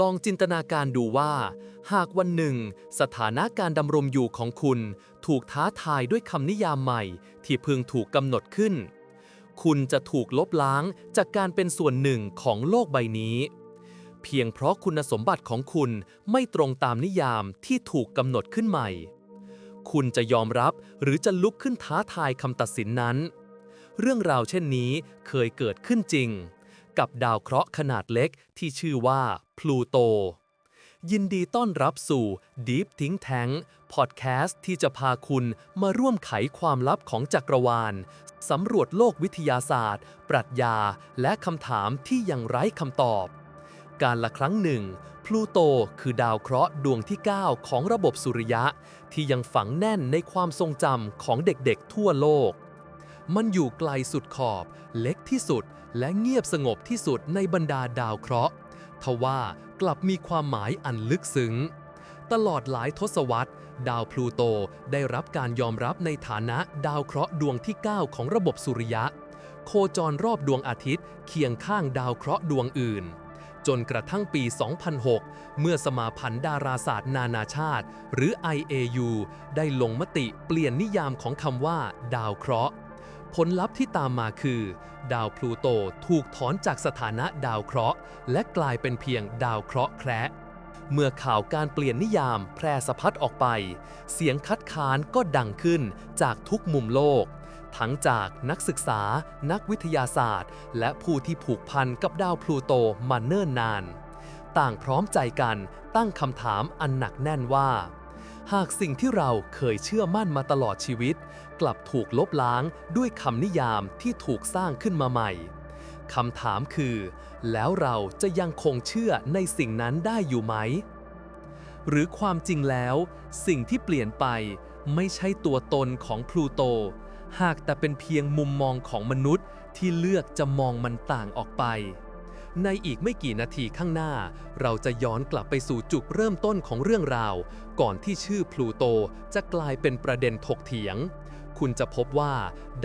ลองจินตนาการดูว่า หากวันหนึ่ง สถานะการดำรงอยู่ของคุณ ถูกท้าทายด้วยคำนิยามใหม่ ที่เพิ่งถูกกำหนดขึ้น คุณจะถูกลบล้างจากการเป็นส่วนหนึ่งของโลกใบนี้ เพียงเพราะคุณสมบัติของคุณไม่ตรงตามนิยามที่ถูกกำหนดขึ้นใหม่ คุณจะยอมรับหรือจะลุกขึ้นท้าทายคำตัดสินนั้น เรื่องราวเช่นนี้เคยเกิดขึ้นจริง กับดาวเคราะห์ขนาดเล็กที่ชื่อว่าพลูโต ยินดีต้อนรับสู่ Deep Think Tank พอดแคสต์ที่จะพาคุณมาร่วมไขความลับของจักรวาล สำรวจโลกวิทยาศาสตร์ ปรัชญา และคำถามที่ยังไร้คำตอบ การละครั้งหนึ่งพลูโตคือดาวเคราะห์ดวงที่ 9 ของระบบสุริยะ ที่ยังฝังแน่นในความทรงจำของเด็กๆทั่วโลก มันอยู่ไกลสุดขอบ เล็กที่สุด และเงียบสงบที่สุดในบรรดาดาวเคราะห์ทว่ากลับมีความหมายอันลึกซึ้ง ตลอดหลายทศวรรษ ดาวพลูโตได้รับการยอมรับในฐานะดาวเคราะห์ดวงที่ 9 ของระบบสุริยะ โคจรรอบดวงอาทิตย์ เคียงข้างดาวเคราะห์ดวงอื่น จนกระทั่งปี 2006 เมื่อสมาพันธ์ดาราศาสตร์นานาชาติ หรือ IAU ได้ลงมติเปลี่ยนนิยามของคำว่า ดาวเคราะห์ ผลลัพธ์ที่ตามมาคือ ดาวพลูโตถูกถอนจากสถานะดาวเคราะห์ และกลายเป็นเพียงดาวเคราะห์แคระเมื่อข่าวการเปลี่ยนนิยามแพร่สะพัดออกไป เสียงคัดค้านก็ดังขึ้นจากทุกมุมโลก ทั้งจากนักศึกษา นักวิทยาศาสตร์ และผู้ที่ผูกพันกับดาวพลูโตมาเนิ่นนาน ต่างพร้อมใจกันตั้งคำถามอันหนักแน่นว่า หากสิ่งที่เราเคยเชื่อมั่นมาตลอดชีวิต กลับถูกลบล้างด้วยคำนิยามที่ถูกสร้างขึ้นมาใหม่คำถามคือ แล้วเราจะยังคงเชื่อในสิ่งนั้นได้อยู่ไหม หรือความจริงแล้ว สิ่งที่เปลี่ยนไปไม่ใช่ตัวตนของพลูโต หากแต่เป็นเพียงมุมมองของมนุษย์ที่เลือกจะมองมันต่างออกไป ในอีกไม่กี่นาทีข้างหน้า เราจะย้อนกลับไปสู่จุดเริ่มต้นของเรื่องราว ก่อนที่ชื่อพลูโตจะกลายเป็นประเด็นถกเถียง คุณจะพบว่า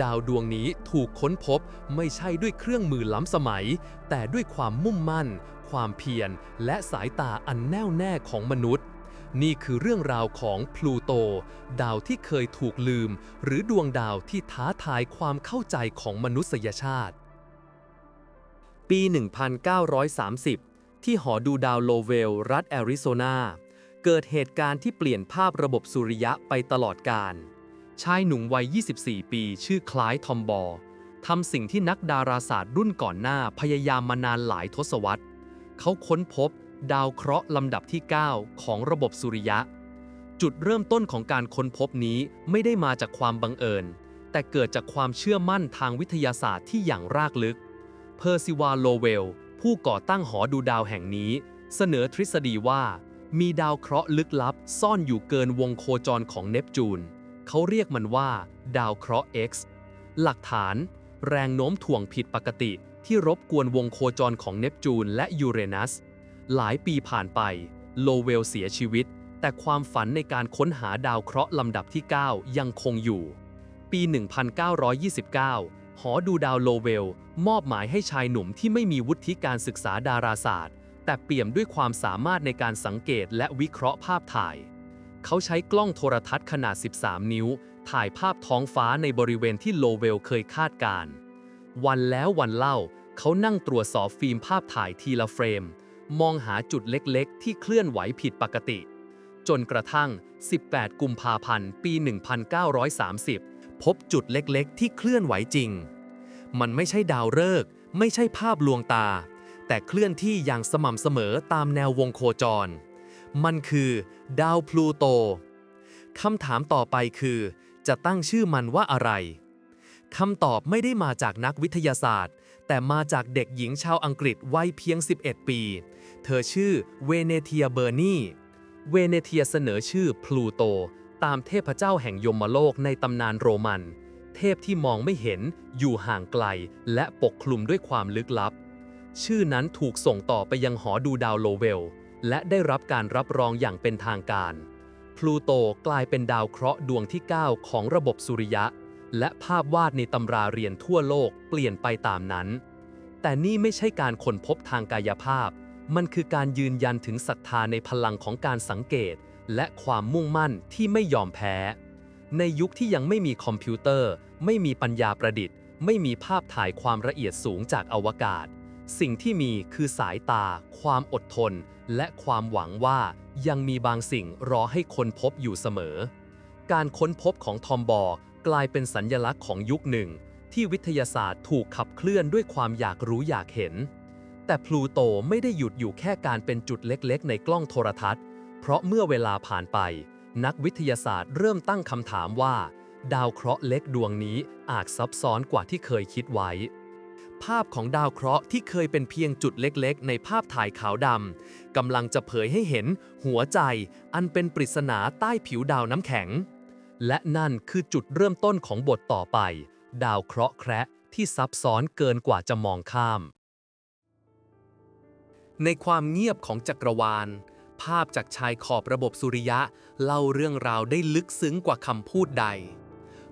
ดาวดวงนี้ถูกค้นพบไม่ใช่ด้วยเครื่องมือล้ำสมัย แต่ด้วยความมุ่งมั่น ความเพียร และสายตาอันแน่วแน่ของมนุษย์ นี่คือเรื่องราวของพลูโต ดาวที่เคยถูกลืม หรือดวงดาวที่ท้าทายความเข้าใจของมนุษยชาติ ปี 1930 ที่หอดูดาวโลเวล รัฐแอริโซนา เกิดเหตุการณ์ที่เปลี่ยนภาพระบบสุริยะไปตลอดกาล ชายหนุ่มวัย 24 ปี ชื่อคล้ายทอมบอร์ทำสิ่งที่นักดาราศาสตร์รุ่นก่อนหน้าพยายามมานานหลายทศวรรษ เขาค้นพบ ดาวเคราะห์ลำดับที่ 9 ของระบบสุริยะ จุดเริ่มต้นของการค้นพบนี้ไม่ได้มาจากความบังเอิญ แต่เกิดจากความเชื่อมั่นทางวิทยาศาสตร์ที่อย่างรากลึก เพอร์ซิวาโลเวล ผู้ก่อตั้งหอดูดาวแห่งนี้ เสนอทฤษฎีว่า มีดาวเคราะห์ลึกลับ ซ่อนอยู่เกินวงโคจรของเนปจูน เขาเรียกมันว่า ดาวเคราะห์ X หลักฐาน แรงโน้มถ่วงผิดปกติที่รบกวนวงโคจรของเนปจูนและยูเรนัส หลายปีผ่านไป โลเวลเสียชีวิต แต่ความฝันในการค้นหาดาวเคราะห์ลำดับที่ 9 ยังคงอยู่ ปี 1929 หอดูดาวโลเวล มอบหมายให้ชายหนุ่มที่ไม่มีวุฒิการศึกษาดาราศาสตร์ แต่เปี่ยมด้วยความสามารถในการสังเกตและวิเคราะห์ภาพถ่าย เขาใช้กล้องโทรทัศน์ขนาด 13 นิ้ว ถ่ายภาพท้องฟ้าในบริเวณที่โลเวลเคยคาดการณ์วันแล้ววันเล่า เขานั่งตรวจสอบฟิล์มภาพถ่ายทีละเฟรม มองหาจุดเล็กๆ ที่เคลื่อนไหวผิดปกติ จนกระทั่ง 18 กุมภาพันธ์ ปี 1930 พบจุดเล็กๆ ที่เคลื่อนไหวจริง มันไม่ใช่ดาวฤกษ์ไม่ใช่ภาพลวงตา แต่เคลื่อนที่อย่างสม่ำเสมอตามแนววงโคจร มันคือ ดาวพลูโตคำถามต่อไปคือ จะตั้งชื่อมันว่าอะไรคำตอบไม่ได้มาจากนักวิทยาศาสตร์ แต่มาจากเด็กหญิงชาวอังกฤษวัยเพียง 11 ปี เธอชื่อเวเนเทียเบอร์นีเวเนเทียเสนอชื่อพลูโต ตามเทพเจ้าแห่งยมโลกในตำนานโรมัน เทพที่มองไม่เห็นอยู่ห่างไกล และปกคลุมด้วยความลึกลับ ชื่อนั้นถูกส่งต่อไปยังหอดูดาวโลเวล และได้รับการรับรองอย่างเป็นทางการ พลูโตกลายเป็นดาวเคราะห์ดวงที่ 9 ของระบบสุริยะ และภาพวาดในตำราเรียนทั่วโลกเปลี่ยนไปตามนั้น แต่นี่ไม่ใช่การค้นพบทางกายภาพ มันคือการยืนยันถึงศรัทธาในพลังของการสังเกต และความมุ่งมั่นที่ไม่ยอมแพ้ ในยุคที่ยังไม่มีคอมพิวเตอร์ ไม่มีปัญญาประดิษฐ์ ไม่มีภาพถ่ายความละเอียดสูงจากอวกาศ สิ่งที่มีคือสายตา ความอดทน และความหวังว่ายังมีบางสิ่งรอให้คนพบอยู่เสมอ การค้นพบของทอมบอกลายเป็นสัญญลักษณ์ของยุคหนึ่ง ที่วิทยาศาสตร์ถูกขับเคลื่อนด้วยความอยากรู้อยากเห็น แต่พลูโตไม่ได้หยุดอยู่แค่การเป็นจุดเล็กๆ ในกล้องโทรทัศน์ เพราะเมื่อเวลาผ่านไป นักวิทยาศาสตร์เริ่มตั้งคำถามว่า ดาวเคราะห์เล็กดวงนี้อาจซับซ้อนกว่าที่เคยคิดไว้ ภาพของดาวเคราะห์ที่เคยเป็นเพียงจุดเล็กๆ ในภาพถ่ายขาวดำกำลังจะเผยให้เห็นหัวใจอันเป็นปริศนาใต้ผิวดาวน้ำแข็ง และนั่นคือจุดเริ่มต้นของบทต่อไป ดาวเคราะห์แคระที่ซับซ้อนเกินกว่าจะมองข้าม ในความเงียบของจักรวาล ภาพจากชายขอบระบบสุริยะ เล่าเรื่องราวได้ลึกซึ้งกว่าคำพูดใด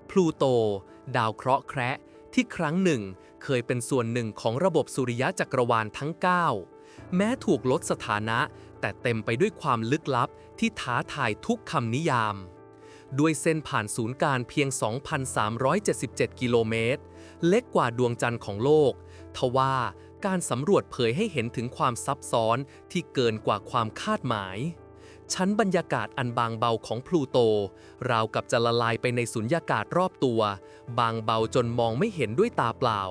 พลูโต ดาวเคราะห์แคระที่ครั้งหนึ่ง เคยเป็นส่วนหนึ่งของระบบสุริยะจักรวาลทั้ง 9 แม้ถูกลดสถานะ แต่เต็มไปด้วยความลึกลับที่ท้าทายทุกคำนิยาม ด้วยเส้นผ่านศูนย์กลางเพียง 2,377 กิโลเมตร เล็กกว่าดวงจันทร์ของโลก ทว่าการสำรวจเผยให้เห็นถึงความซับซ้อนที่เกินกว่าความคาดหมาย ชั้นบรรยากาศอันบางเบาของพลูโต ราวกับจะละลายไปในสุญญากาศรอบตัว บางเบาจนมองไม่เห็นด้วยตาเปล่า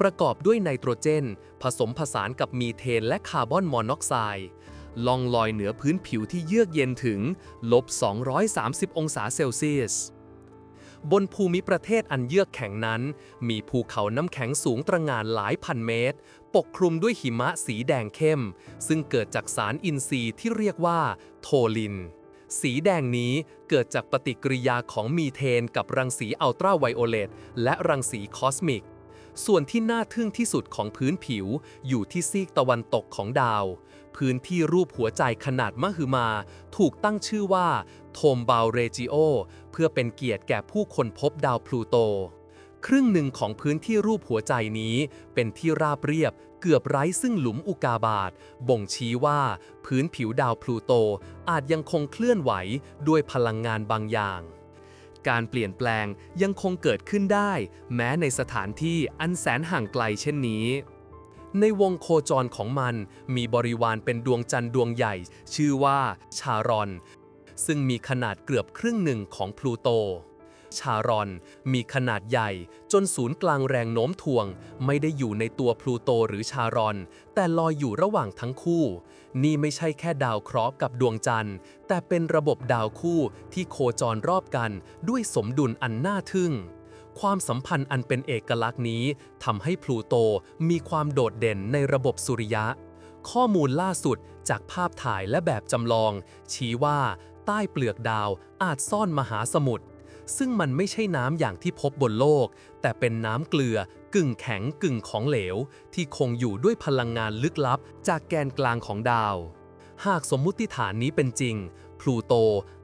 ประกอบด้วยไนโตรเจน ผสมผสานกับมีเทนและคาร์บอนมอนอกไซด์ล่องลอยเหนือพื้นผิวที่เยือกเย็นถึงลบ 230 องศาเซลเซียส บนภูมิประเทศอันเยือกแข็งนั้น มีภูเขาน้ำแข็งสูงตระงานหลายพันเมตร ปกคลุมด้วยหิมะสีแดงเข้ม ซึ่งเกิดจากสารอินทรีย์ที่เรียกว่า โทลิน สีแดงนี้เกิดจากปฏิกิริยาของมีเทนกับรังสีอัลตราไวโอเลตและรังสีคอสมิก ส่วนที่น่าทึ่งที่สุดของพื้นผิวอยู่ที่ซีกตะวันตกของดาว พื้นที่รูปหัวใจขนาดมหึมา ถูกตั้งชื่อว่าโทมบาลเรจิโอเพื่อเป็นเกียรติแก่ผู้คนพบดาวพลูโต ครึ่งหนึ่งของพื้นที่รูปหัวใจนี้เป็นที่ราบเรียบเกือบไร้ซึ่งหลุมอุกาบาต บ่งชี้ว่าพื้นผิวดาวพลูโตอาจยังคงเคลื่อนไหวด้วยพลังงานบางอย่าง การเปลี่ยนแปลงยังคงเกิดขึ้นได้ แม้ในสถานที่อันแสนห่างไกลเช่นนี้ ในวงโคจรของมันมีบริวารเป็นดวงจันทร์ดวงใหญ่ ชื่อว่าชารอน ซึ่งมีขนาดเกือบครึ่งหนึ่งของพลูโต ชารอนมีขนาดใหญ่จนศูนย์กลางแรงโน้มถ่วง ไม่ได้อยู่ในตัวพลูโตหรือชารอน แต่ลอยอยู่ระหว่างทั้งคู่ นี่ไม่ใช่แค่ดาวเคราะห์กับดวงจันทร์ แต่เป็นระบบดาวคู่ที่โคจรรอบกันด้วยสมดุลอันน่าทึ่ง ความสัมพันธ์อันเป็นเอกลักษณ์นี้ทำให้พลูโตมีความโดดเด่นในระบบสุริยะ ข้อมูลล่าสุดจากภาพถ่ายและแบบจำลอง ชี้ว่าใต้เปลือกดาวอาจซ่อนมหาสมุทรซึ่งมันไม่ใช่น้ำอย่างที่พบบนโลก แต่เป็นน้ำเกลือ กึ่งแข็งกึ่งของเหลว ที่คงอยู่ด้วยพลังงานลึกลับจากแกนกลางของดาว หากสมมุติฐานนี้เป็นจริง พลูโต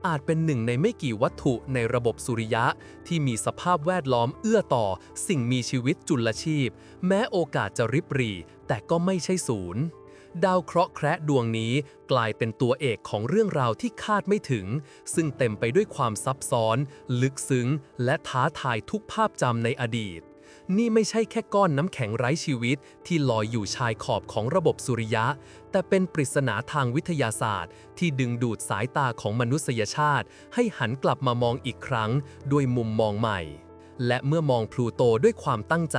อาจเป็นหนึ่งในไม่กี่วัตถุในระบบสุริยะ ที่มีสภาพแวดล้อมเอื้อต่อสิ่งมีชีวิตจุลชีพ แม้โอกาสจะริบหรี่ แต่ก็ไม่ใช่ศูนย์ดาวเคราะห์แคระดวงนี้กลายเป็นตัวเอกของเรื่องราวที่คาดไม่ถึง ซึ่งเต็มไปด้วยความซับซ้อน ลึกซึ้ง และท้าทายทุกภาพจำในอดีต นี่ไม่ใช่แค่ก้อนน้ำแข็งไร้ชีวิต ที่ลอยอยู่ชายขอบของระบบสุริยะ แต่เป็นปริศนาทางวิทยาศาสตร์ ที่ดึงดูดสายตาของมนุษยชาติ ให้หันกลับมามองอีกครั้ง ด้วยมุมมองใหม่ และเมื่อมองพลูโตด้วยความตั้งใจ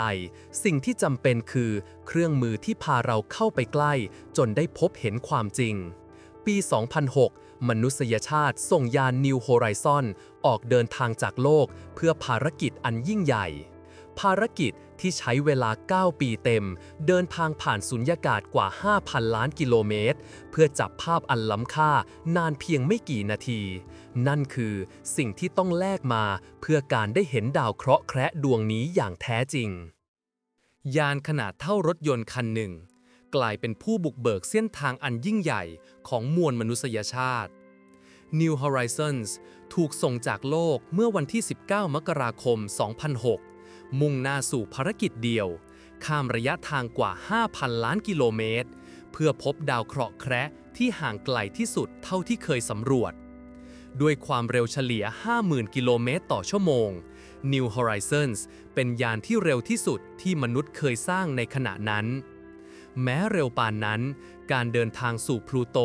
สิ่งที่จำเป็นคือ เครื่องมือที่พาเราเข้าไปใกล้ จนได้พบเห็นความจริง ปี 2006มนุษยชาติส่งยาน New Horizon ออกเดินทางจากโลกเพื่อภารกิจอันยิ่งใหญ่ ภารกิจที่ใช้เวลา 9 ปีเต็ม เดินทางผ่านสุญญากาศกว่า 5,000 ล้านกิโลเมตร เพื่อจับภาพอันล้ำค่านานเพียงไม่กี่นาที นั่นคือสิ่งที่ต้องแลกมาเพื่อการได้เห็นดาวเคราะห์แคระดวงนี้อย่างแท้จริง ยานขนาดเท่ารถยนต์คันหนึ่ง กลายเป็นผู้บุกเบิกเส้นทางอันยิ่งใหญ่ของมวลมนุษยชาติ New Horizons ถูกส่งจากโลกเมื่อวันที่ 19 มกราคม 2006 มุ่งหน้าสู่ภารกิจเดียว ข้ามระยะทางกว่า 5,000 ล้านกิโลเมตร เพื่อพบดาวเคราะห์แคระที่ห่างไกลที่สุดเท่าที่เคยสำรวจ ด้วยความเร็วเฉลี่ย 50,000 กิโลเมตรต่อชั่วโมง New Horizons เป็นยานที่เร็วที่สุดที่มนุษย์เคยสร้างในขณะนั้น แม้เร็วปานนั้น การเดินทางสู่พลูโต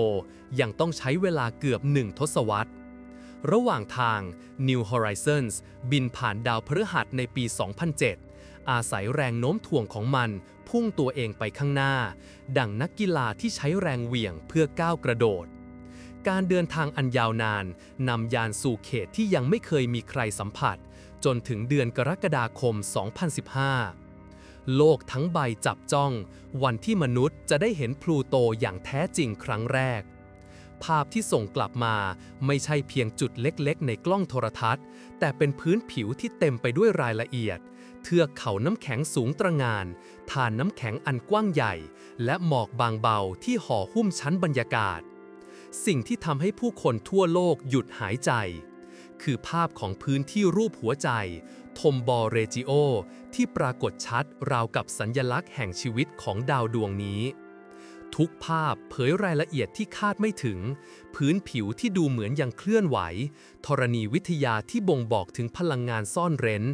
ยังต้องใช้เวลาเกือบหนึ่งทศวรรษ ระหว่างทาง New Horizons บินผ่านดาวพฤหัสในปี 2007 อาศัยแรงโน้มถ่วงของมัน พุ่งตัวเองไปข้างหน้า ดังนักกีฬาที่ใช้แรงเหวี่ยงเพื่อก้าวกระโดด การเดินทางอันยาวนานนำยานสู่เขตที่ยังไม่เคยมีใครสัมผัส จนถึงเดือนกรกฎาคม 2015โลกทั้งใบจับจ้อง วันที่มนุษย์จะได้เห็นพลูโตอย่างแท้จริงครั้งแรก ภาพที่ส่งกลับมา ไม่ใช่เพียงจุดเล็กๆ ในกล้องโทรทัศน์ แต่เป็นพื้นผิวที่เต็มไปด้วยรายละเอียด เทือกเขาน้ำแข็งสูงตระหงานฐานน้ำแข็งอันกว้างใหญ่ และหมอกบางเบาที่ห่อหุ้มชั้นบรรยากาศ สิ่งที่ทำให้ผู้คนทั่วโลกหยุดหายใจ คือภาพของพื้นที่รูปหัวใจทมบอเรจิโอที่ปรากฏชัดราวกับสัญญลักษณ์แห่งชีวิตของดาวดวงนี้ ทุกภาพเผยรายละเอียดที่คาดไม่ถึง พื้นผิวที่ดูเหมือนยังเคลื่อนไหว ธรณีวิทยาที่บ่งบอกถึงพลังงานซ่อนเร้น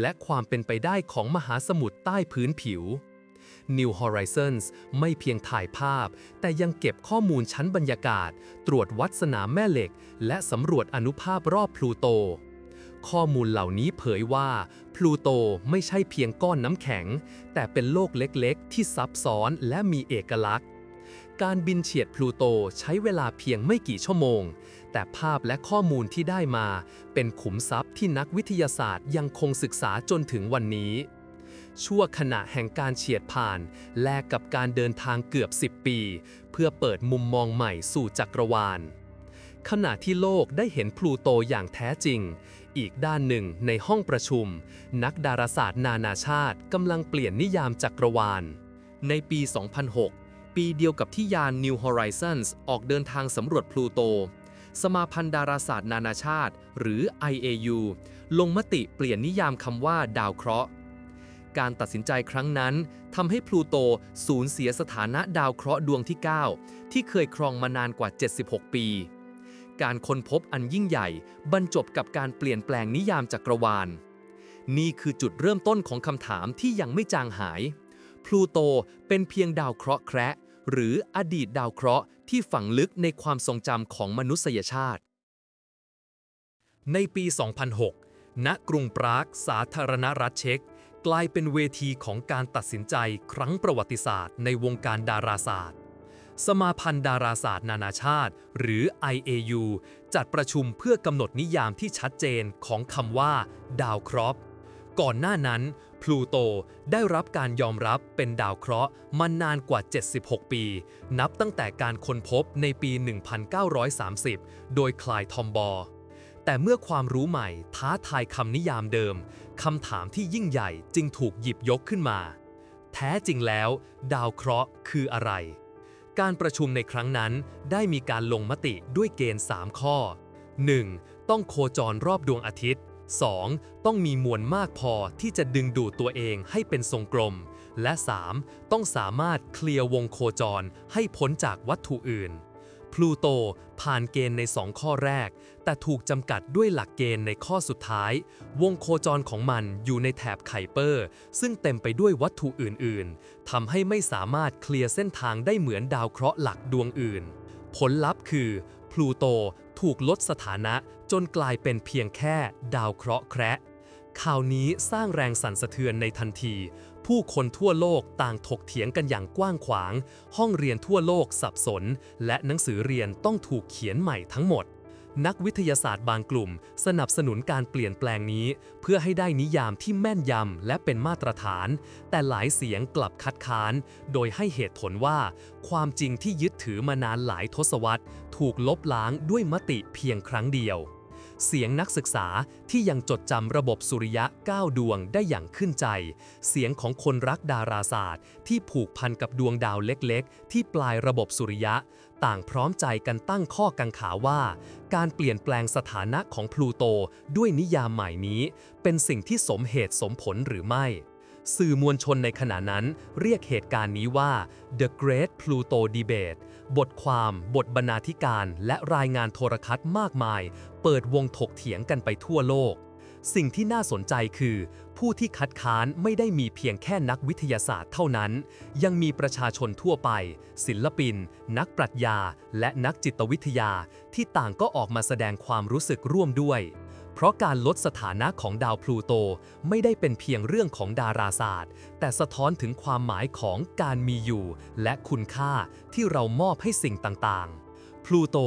และความเป็นไปได้ของมหาสมุทรใต้พื้นผิว New Horizons ไม่เพียงถ่ายภาพ แต่ยังเก็บข้อมูลชั้นบรรยากาศ ตรวจวัดสนามแม่เหล็ก และสำรวจอนุภาพรอบพลูโต ข้อมูลเหล่านี้เผยว่า พลูโตไม่ใช่เพียงก้อนน้ำแข็ง แต่เป็นโลกเล็กๆ ที่ซับซ้อนและมีเอกลักษณ์ การบินเฉียดพลูโตใช้เวลาเพียงไม่กี่ชั่วโมง แต่ภาพและข้อมูลที่ได้มา เป็นขุมทรัพย์ที่นักวิทยาศาสตร์ยังคงศึกษาจนถึงวันนี้ ชั่วขณะแห่งการเฉียดผ่าน แลกกับการเดินทางเกือบ 10 ปี เพื่อเปิดมุมมองใหม่สู่จักรวาล ขณะที่โลกได้เห็นพลูโตอย่างแท้จริง อีกด้านหนึ่งในห้องประชุม นักดาราศาสตร์นานาชาติกำลังเปลี่ยนนิยามจักรวาล ในปี 2006 ปีเดียวกับที่ยาน New Horizons ออกเดินทางสำรวจพลูโต สมาพันธ์ดาราศาสตร์นานาชาติ หรือ IAU ลงมติเปลี่ยนนิยามคำว่าดาวเคราะห์การตัดสินใจครั้งนั้นทำให้พลูโตสูญเสียสถานะดาวเคราะห์ดวงที่ 9 ที่เคยครองมานานกว่า 76 ปี การค้นพบอันยิ่งใหญ่ บรรจบกับการเปลี่ยนแปลงนิยามจักรวาล นี่คือจุดเริ่มต้นของคำถามที่ยังไม่จางหาย พลูโตเป็นเพียงดาวเคราะห์แคระ หรืออดีตดาวเคราะห์ที่ฝังลึกในความทรงจำของมนุษยชาติ ในปี 2006 ณ กรุงปราก สาธารณรัฐเช็ก กลายเป็นเวทีของการตัดสินใจครั้งประวัติศาสตร์ในวงการดาราศาสตร์ สมาพันธ์ดาราศาสตร์นานาชาติ หรือ IAU จัดประชุมเพื่อกำหนดนิยามที่ชัดเจนของคำว่า ดาวเคราะห์ก่อนหน้านั้น พลูโตได้รับการยอมรับเป็นดาวเคราะห์มานานกว่า 76 ปี นับตั้งแต่การค้นพบในปี 1930 โดยคลายทอมบอร์แต่เมื่อความรู้ใหม่ท้าทายคำนิยามเดิม คำถามที่ยิ่งใหญ่จึงถูกหยิบยกขึ้นมา แท้จริงแล้ว ดาวเคราะห์คืออะไร การประชุมในครั้งนั้นได้มีการลงมติด้วยเกณฑ์ 3 ข้อ 1. ต้องโคจรรอบดวงอาทิตย์ 2. ต้องมีมวลมากพอที่จะดึงดูดตัวเองให้เป็นทรงกลม และ 3. ต้องสามารถเคลียร์วงโคจรให้พ้นจากวัตถุอื่น พลูโตผ่านเกณฑ์ใน 2 ข้อแรก แต่ถูกจำกัดด้วยหลักเกณฑ์ในข้อสุดท้าย วงโคจรของมันอยู่ในแถบไคเปอร์ ซึ่งเต็มไปด้วยวัตถุอื่นๆทำให้ไม่สามารถเคลียร์เส้นทางได้เหมือนดาวเคราะห์หลักดวงอื่น ผลลัพธ์คือ ลูโตถูกลดสถานะจนกลายเป็นเพียงแค่ดาวเคราะห์แคระข่าวนี้สร้างแรงสั่นสะเทือนในทันที ผู้คนทั่วโลกต่างถกเถียงกันอย่างกว้างขวาง ห้องเรียนทั่วโลกสับสน และหนังสือเรียนต้องถูกเขียนใหม่ทั้งหมด นักวิทยาศาสตร์บางกลุ่ม สนับสนุนการเปลี่ยนแปลงนี้ เพื่อให้ได้นิยามที่แม่นยำและเป็นมาตรฐาน แต่หลายเสียงกลับคัดค้าน โดยให้เหตุผลว่า ความจริงที่ยึดถือมานานหลายทศวรรษ ถูกลบล้างด้วยมติเพียงครั้งเดียว เสียงนักศึกษาที่ยังจดจำระบบสุริยะ 9 ดวงได้อย่างขึ้นใจ เสียงของคนรักดาราศาสตร์ ที่ผูกพันกับดวงดาวเล็กๆ ที่ปลายระบบสุริยะ ต่างพร้อมใจกันตั้งข้อกังขาว่า การเปลี่ยนแปลงสถานะของพลูโตด้วยนิยามใหม่นี้ เป็นสิ่งที่สมเหตุสมผลหรือไม่ สื่อมวลชนในขณะนั้นเรียกเหตุการณ์นี้ว่า The Great Pluto Debate บทความ บทบรรณาธิการ และรายงานโทรทัศน์มากมาย เปิดวงถกเถียงกันไปทั่วโลก สิ่งที่น่าสนใจคือ ผู้ที่คัดค้านไม่ได้มีเพียงแค่นักวิทยาศาสตร์เท่านั้น ยังมีประชาชนทั่วไป ศิลปิน นักปรัชญา และนักจิตวิทยา ที่ต่างก็ออกมาแสดงความรู้สึกร่วมด้วย เพราะการลดสถานะของดาวพลูโตไม่ได้เป็นเพียงเรื่องของดาราศาสตร์ แต่สะท้อนถึงความหมายของการมีอยู่ และคุณค่าที่เรามอบให้สิ่งต่างๆ พลูโต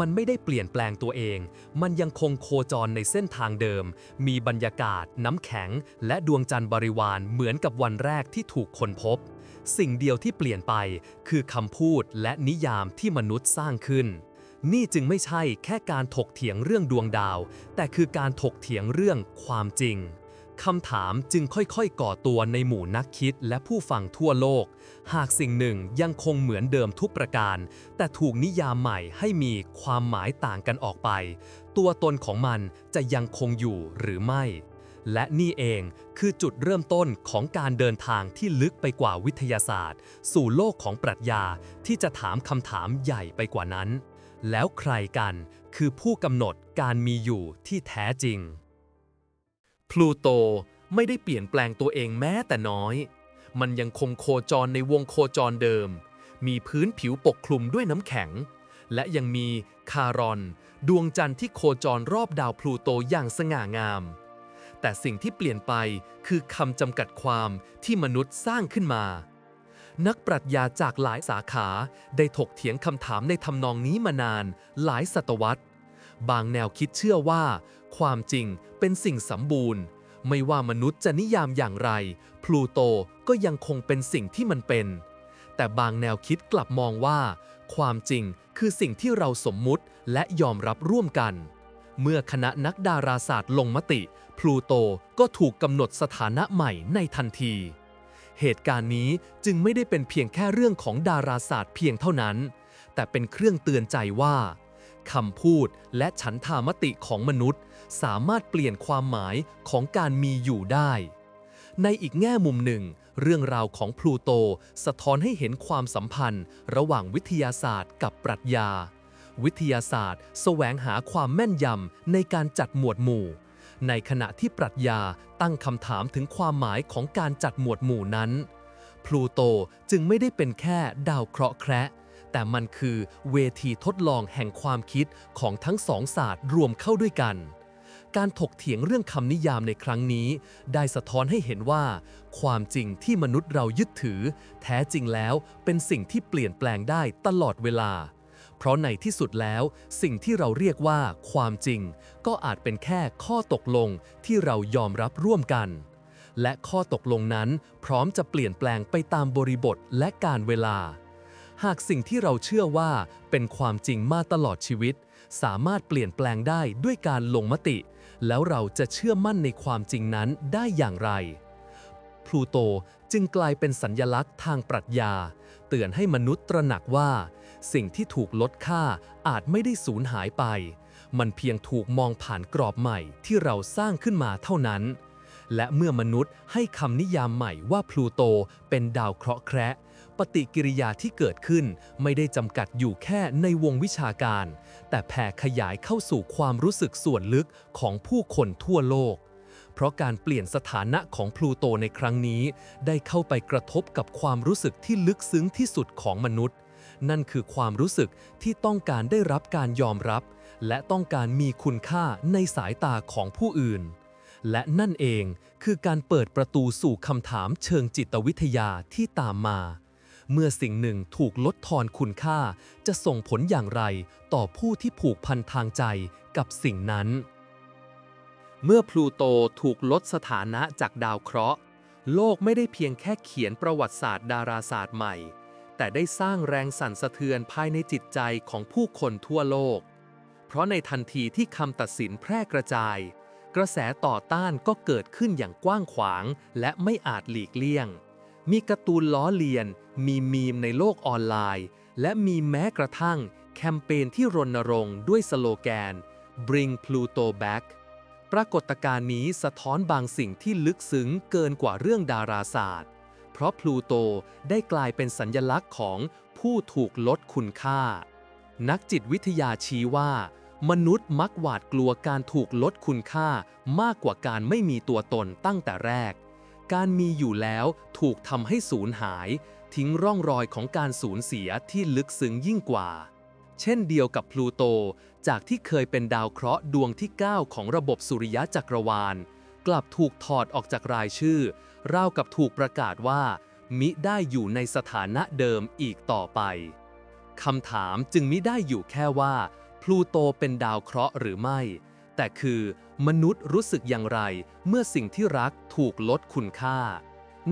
มันไม่ได้เปลี่ยนแปลงตัวเอง มันยังคงโคจรในเส้นทางเดิม มีบรรยากาศ น้ำแข็ง และดวงจันทร์บริวารเหมือนกับวันแรกที่ถูกค้นพบ สิ่งเดียวที่เปลี่ยนไปคือคำพูดและนิยามที่มนุษย์สร้างขึ้น นี่จึงไม่ใช่แค่การถกเถียงเรื่องดวงดาว แต่คือการถกเถียงเรื่องความจริง คำถามจึงค่อยๆ ก่อตัวในหมู่นักคิดและผู้ฟังทั่วโลก หากสิ่งหนึ่งยังคงเหมือนเดิมทุกประการ แต่ถูกนิยามใหม่ให้มีความหมายต่างกันออกไป ตัวตนของมันจะยังคงอยู่หรือไม่ และนี่เองคือจุดเริ่มต้นของการเดินทางที่ลึกไปกว่าวิทยาศาสตร์ สู่โลกของปรัชญาที่จะถามคำถามใหญ่ไปกว่านั้น แล้วใครกันคือผู้กำหนดการมีอยู่ที่แท้จริง พลูโตไม่ได้เปลี่ยนแปลงตัวเองแม้แต่น้อย มันยังคงโคจรในวงโคจรเดิม มีพื้นผิวปกคลุมด้วยน้ำแข็ง และยังมีคารอน ดวงจันทร์ที่โคจรรอบดาวพลูโตอย่างสง่างาม แต่สิ่งที่เปลี่ยนไปคือคำจำกัดความที่มนุษย์สร้างขึ้นมา นักปรัชญาจากหลายสาขาได้ถกเถียงคำถามในทำนองนี้มานานหลายศตวรรษ บางแนวคิดเชื่อว่า ความจริงเป็นสิ่งสมบูรณ์ ไม่ว่ามนุษย์จะนิยามอย่างไร พลูโตก็ยังคงเป็นสิ่งที่มันเป็น แต่บางแนวคิดกลับมองว่า ความจริงคือสิ่งที่เราสมมุติและยอมรับร่วมกัน เมื่อคณะนักดาราศาสตร์ลงมติ พลูโตก็ถูกกำหนดสถานะใหม่ในทันที เหตุการณ์นี้จึงไม่ได้เป็นเพียงแค่เรื่องของดาราศาสตร์เพียงเท่านั้น แต่เป็นเครื่องเตือนใจว่าคำพูดและฉันทามติของมนุษย์ สามารถเปลี่ยนความหมายของการมีอยู่ได้ ในอีกแง่มุมหนึ่ง เรื่องราวของพลูโตสะท้อนให้เห็นความสัมพันธ์ ระหว่างวิทยาศาสตร์กับปรัชญา วิทยาศาสตร์ แสวงหาความแม่นยำในการจัดหมวดหมู่ ในขณะที่ปรัชญาตั้งคำถามถึงความหมายของการจัดหมวดหมู่นั้นพลูโตจึงไม่ได้เป็นแค่ดาวเคราะห์แคระแต่มันคือเวทีทดลองแห่งความคิดของทั้งสองศาสตร์รวมเข้าด้วยกัน การถกเถียงเรื่องคำนิยามในครั้งนี้ ได้สะท้อนให้เห็นว่า ความจริงที่มนุษย์เรายึดถือ แท้จริงแล้วเป็นสิ่งที่เปลี่ยนแปลงได้ตลอดเวลา เพราะในที่สุดแล้ว สิ่งที่เราเรียกว่าความจริง ก็อาจเป็นแค่ข้อตกลงที่เรายอมรับร่วมกัน และข้อตกลงนั้น พร้อมจะเปลี่ยนแปลงไปตามบริบทและการเวลา หากสิ่งที่เราเชื่อว่าเป็นความจริงมาตลอดชีวิต สามารถเปลี่ยนแปลงได้ด้วยการลงมติ แล้วเราจะเชื่อมั่นในความจริงนั้นได้อย่างไร พลูโตจึงกลายเป็นสัญญลักษณ์ทางปรัชญา เตือนให้มนุษย์ตระหนักว่า สิ่งที่ถูกลดค่าอาจไม่ได้สูญหายไป มันเพียงถูกมองผ่านกรอบใหม่ที่เราสร้างขึ้นมาเท่านั้น และเมื่อมนุษย์ให้คำนิยามใหม่ว่าพลูโตเป็นดาวเคราะห์แคระ ปฏิกิริยาที่เกิดขึ้นไม่ได้จำกัดอยู่แค่ในวงวิชาการ แต่แผ่ขยายเข้าสู่ความรู้สึกส่วนลึกของผู้คนทั่วโลก เพราะการเปลี่ยนสถานะของพลูโตในครั้งนี้ ได้เข้าไปกระทบกับความรู้สึกที่ลึกซึ้งที่สุดของมนุษย์ นั่นคือความรู้สึกที่ต้องการได้รับการยอมรับ และต้องการมีคุณค่าในสายตาของผู้อื่นและนั่นเองคือการเปิดประตูสู่คำถามเชิงจิตวิทยาที่ตามมา เมื่อสิ่งหนึ่งถูกลดทอนคุณค่า จะส่งผลอย่างไรต่อผู้ที่ผูกพันทางใจกับสิ่งนั้น เมื่อพลูโตถูกลดสถานะจากดาวเคราะห์ โลกไม่ได้เพียงแค่เขียนประวัติศาสตร์ดาราศาสตร์ใหม่ แต่ได้สร้างแรงสั่นสะเทือนภายในจิตใจของผู้คนทั่วโลก เพราะในทันทีที่คำตัดสินแพร่กระจาย กระแสต่อต้านก็เกิดขึ้นอย่างกว้างขวางและไม่อาจหลีกเลี่ยง มีการ์ตูนล้อเลียน มีมีมในโลกออนไลน์ และมีแม้กระทั่งแคมเปญที่รณรงค์ด้วยสโลแกน Bring Pluto Back ปรากฏการณ์นี้สะท้อนบางสิ่งที่ลึกซึ้งเกินกว่าเรื่องดาราศาสตร์ เพราะพลูโตได้กลายเป็นสัญญลักษณ์ของผู้ถูกลดคุณค่า นักจิตวิทยาชี้ว่า มนุษย์มักหวาดกลัวการถูกลดคุณค่ามากกว่าการไม่มีตัวตนตั้งแต่แรก การมีอยู่แล้วถูกทำให้สูญหาย ทิ้งร่องรอยของการสูญเสียที่ลึกซึ้งยิ่งกว่า เช่นเดียวกับพลูโต จากที่เคยเป็นดาวเคราะห์ดวงที่ 9 ของระบบสุริยะจักรวาล กลับถูกถอดออกจากรายชื่อ ราวกับถูกประกาศว่า มิได้อยู่ในสถานะเดิมอีกต่อไปคำถามจึงมิได้อยู่แค่ว่าพลูโตเป็นดาวเคราะห์หรือไม่ แต่คือ มนุษย์รู้สึกอย่างไร เมื่อสิ่งที่รักถูกลดคุณค่า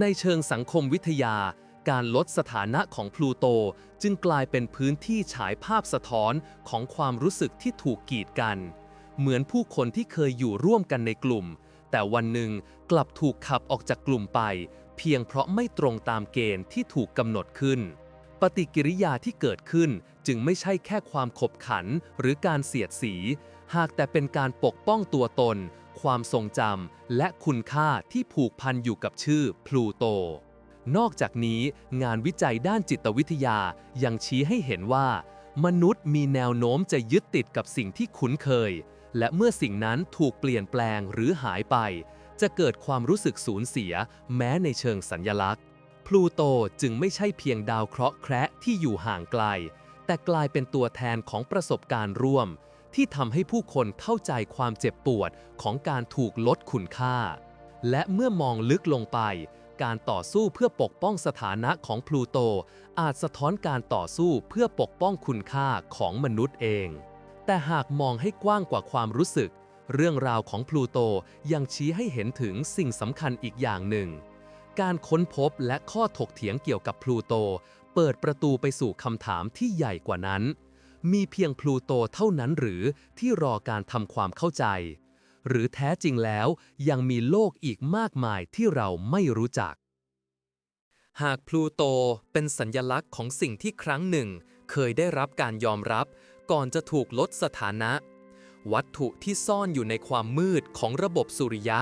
ในเชิงสังคมวิทยา การลดสถานะของพลูโตจึงกลายเป็นพื้นที่ฉายภาพสะท้อนของความรู้สึกที่ถูกกีดกัน เหมือนผู้คนที่เคยอยู่ร่วมกันในกลุ่ม แต่วันหนึ่งกลับถูกขับออกจากกลุ่มไป เพียงเพราะไม่ตรงตามเกณฑ์ที่ถูกกำหนดขึ้น ปฏิกิริยาที่เกิดขึ้นจึงไม่ใช่แค่ความขบขันหรือการเสียดสี หากแต่เป็นการปกป้องตัวตน ความทรงจำและคุณค่าที่ผูกพันอยู่กับชื่อพลูโต นอกจากนี้งานวิจัยด้านจิตวิทยายังชี้ให้เห็นว่า มนุษย์มีแนวโน้มจะยึดติดกับสิ่งที่คุ้นเคย และเมื่อสิ่งนั้นถูกเปลี่ยนแปลงหรือหายไป จะเกิดความรู้สึกสูญเสีย แม้ในเชิงสัญญลักษณ์พลูโตจึงไม่ใช่เพียงดาวเคราะห์แคระที่อยู่ห่างไกล แต่กลายเป็นตัวแทนของประสบการณ์ร่วม ที่ทำให้ผู้คนเข้าใจความเจ็บปวดของการถูกลดคุณค่า และเมื่อมองลึกลงไป การต่อสู้เพื่อปกป้องสถานะของพลูโต อาจสะท้อนการต่อสู้เพื่อปกป้องคุณค่าของมนุษย์เอง แต่หากมองให้กว้างกว่าความรู้สึก เรื่องราวของพลูโตยังชี้ให้เห็นถึงสิ่งสำคัญอีกอย่างหนึ่ง การค้นพบและข้อถกเถียงเกี่ยวกับพลูโต เปิดประตูไปสู่คำถามที่ใหญ่กว่านั้น มีเพียงพลูโตเท่านั้นหรือที่รอการทำความเข้าใจ หรือแท้จริงแล้วยังมีโลกอีกมากมายที่เราไม่รู้จัก หากพลูโตเป็นสัญญลักษณ์ของสิ่งที่ครั้งหนึ่ง เคยได้รับการยอมรับ ก่อนจะถูกลดสถานะ วัตถุที่ซ่อนอยู่ในความมืดของระบบสุริยะ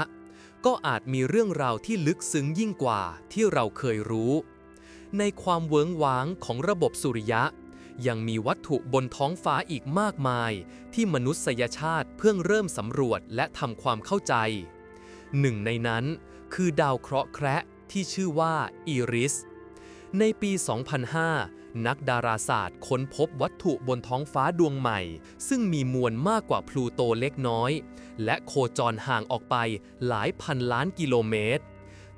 ก็อาจมีเรื่องราวที่ลึกซึ้งยิ่งกว่าที่เราเคยรู้ ในความเวิ้งว้างของระบบสุริยะ ยังมีวัตถุบนท้องฟ้าอีกมากมาย ที่มนุษยชาติเพิ่งเริ่มสำรวจและทำความเข้าใจ หนึ่งในนั้นคือดาวเคราะห์แคระที่ชื่อว่าอีริส ในปี 2005 นักดาราศาสตร์ค้นพบวัตถุบนท้องฟ้าดวงใหม่ ซึ่งมีมวลมากกว่าพลูโตเล็กน้อย และโคจรห่างออกไปหลายพันล้านกิโลเมตร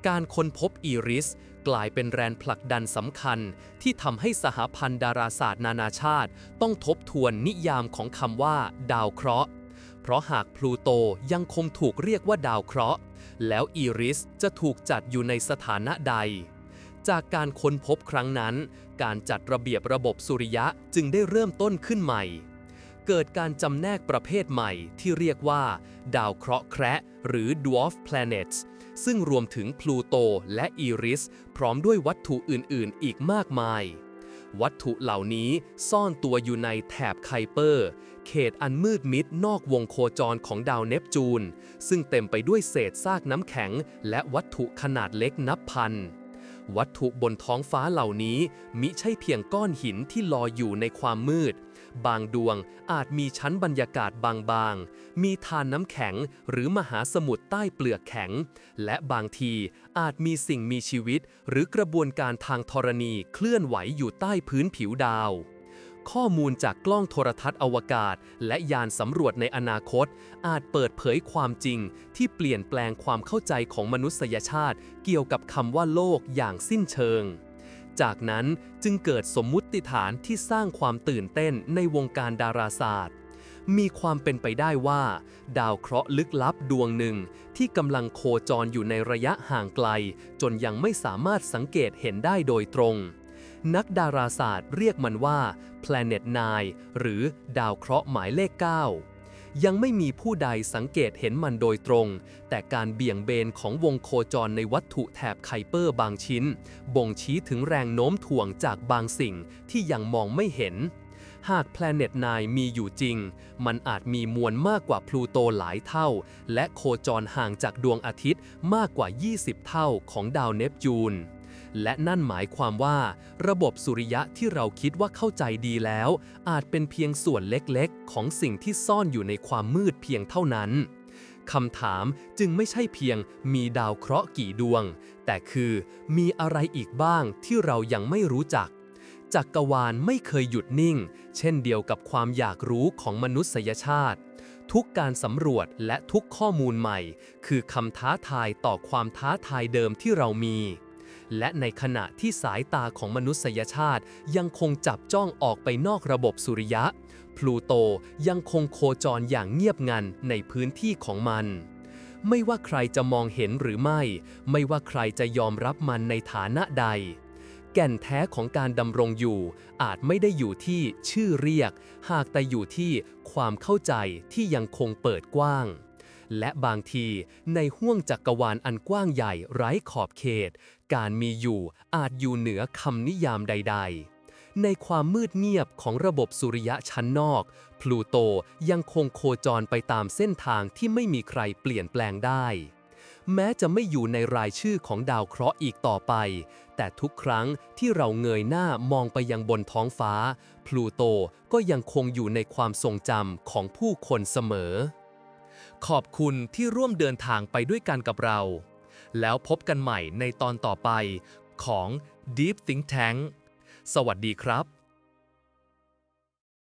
การค้นพบอีริส กลายเป็นแรงผลักดันสำคัญ ที่ทำให้สหพันธ์ดาราศาสตร์นานาชาติ ต้องทบทวนนิยามของคำว่า ดาวเคราะห์ เพราะหากพลูโตยังคงถูกเรียกว่าดาวเคราะห์ แล้วอีริสจะถูกจัดอยู่ในสถานะใด จากการค้นพบครั้งนั้น การจัดระเบียบระบบสุริยะจึงได้เริ่มต้นขึ้นใหม่ เกิดการจำแนกประเภทใหม่ที่เรียกว่า ดาวเคราะห์แคระหรือ dwarf planets ซึ่งรวมถึงพลูโตและอีริส พร้อมด้วยวัตถุอื่น ๆ อีกมากมาย วัตถุเหล่านี้ซ่อนตัวอยู่ในแถบไคเปอร์ เขตอันมืดมิดนอกวงโคจรของดาวเนปจูน ซึ่งเต็มไปด้วยเศษซากน้ำแข็ง และวัตถุขนาดเล็กนับพันวัตถุบนท้องฟ้าเหล่านี้มิใช่เพียงก้อนหินที่ลอยอยู่ในความมืด บางดวงอาจมีชั้นบรรยากาศบางๆ มีทานน้ำแข็งหรือมหาสมุทรใต้เปลือกแข็ง และบางทีอาจมีสิ่งมีชีวิต หรือกระบวนการทางธรณีเคลื่อนไหวอยู่ใต้พื้นผิวดาว ข้อมูลจากกล้องโทรทัศน์อวกาศ และยานสำรวจในอนาคต อาจเปิดเผยความจริง ที่เปลี่ยนแปลงความเข้าใจของมนุษยชาติ เกี่ยวกับคำว่าโลกอย่างสิ้นเชิง จากนั้นจึงเกิดสมมุติฐานที่สร้างความตื่นเต้นในวงการดาราศาสตร์ มีความเป็นไปได้ว่า ดาวเคราะห์ลึกลับดวงหนึ่งที่กำลังโคจรอยู่ในระยะห่างไกล จนยังไม่สามารถสังเกตเห็นได้โดยตรง นักดาราศาสตร์เรียกมันว่า Planet 9 หรือดาวเคราะห์หมายเลข 9 ยังไม่มีผู้ใดสังเกตเห็นมันโดยตรง แต่การเบี่ยงเบนของวงโคจรในวัตถุแถบไคเปอร์บางชิ้น บ่งชี้ถึงแรงโน้มถ่วงจากบางสิ่งที่ยังมองไม่เห็น หาก Planet 9มีอยู่จริง มันอาจมีมวลมากกว่าพลูโตหลายเท่า และโคจรห่างจากดวงอาทิตย์มากกว่า 20 เท่าของดาวเนปจูน และนั่นหมายความว่า ระบบสุริยะที่เราคิดว่าเข้าใจดีแล้ว อาจเป็นเพียงส่วนเล็กๆ ของสิ่งที่ซ่อนอยู่ในความมืดเพียงเท่านั้นคำถามจึงไม่ใช่เพียงมีดาวเคราะห์กี่ดวง แต่คือมีอะไรอีกบ้างที่เรายังไม่รู้จัก จักกรวาลไม่เคยหยุดนิ่ง เช่นเดียวกับความอยากรู้ของมนุษยชาติ ทุกการสำรวจและทุกข้อมูลใหม่ คือคำท้าทายต่อความท้าทายเดิมที่เรามี และในขณะที่สายตาของมนุษยชาติยังคงจับจ้องออกไปนอกระบบสุริยะ พลูโตยังคงโคจรอย่างเงียบงันในพื้นที่ของมัน ไม่ว่าใครจะมองเห็นหรือไม่ ไม่ว่าใครจะยอมรับมันในฐานะใด แก่นแท้ของการดำรงอยู่ อาจไม่ได้อยู่ที่ชื่อเรียก หากแต่อยู่ที่ความเข้าใจที่ยังคงเปิดกว้างและบางทีในห้วงจักกรวาลอันกว้างใหญ่ไร้ขอบเขต การมีอยู่อาจอยู่เหนือคำนิยามใด ๆ ในความมืดเงียบของระบบสุริยะชั้นนอก พลูโตยังคงโคจรไปตามเส้นทางที่ไม่มีใครเปลี่ยนแปลงได้ แม้จะไม่อยู่ในรายชื่อของดาวเคราะห์อีกต่อไป แต่ทุกครั้งที่เราเงยหน้ามองไปยังบนท้องฟ้า พลูโตก็ยังคงอยู่ในความทรงจำของผู้คนเสมอ ขอบคุณที่ร่วมเดินทางไปด้วยกันกับเรา แล้วพบกันใหม่ในตอนต่อไปของ Deep Think Tank สวัสดีครับ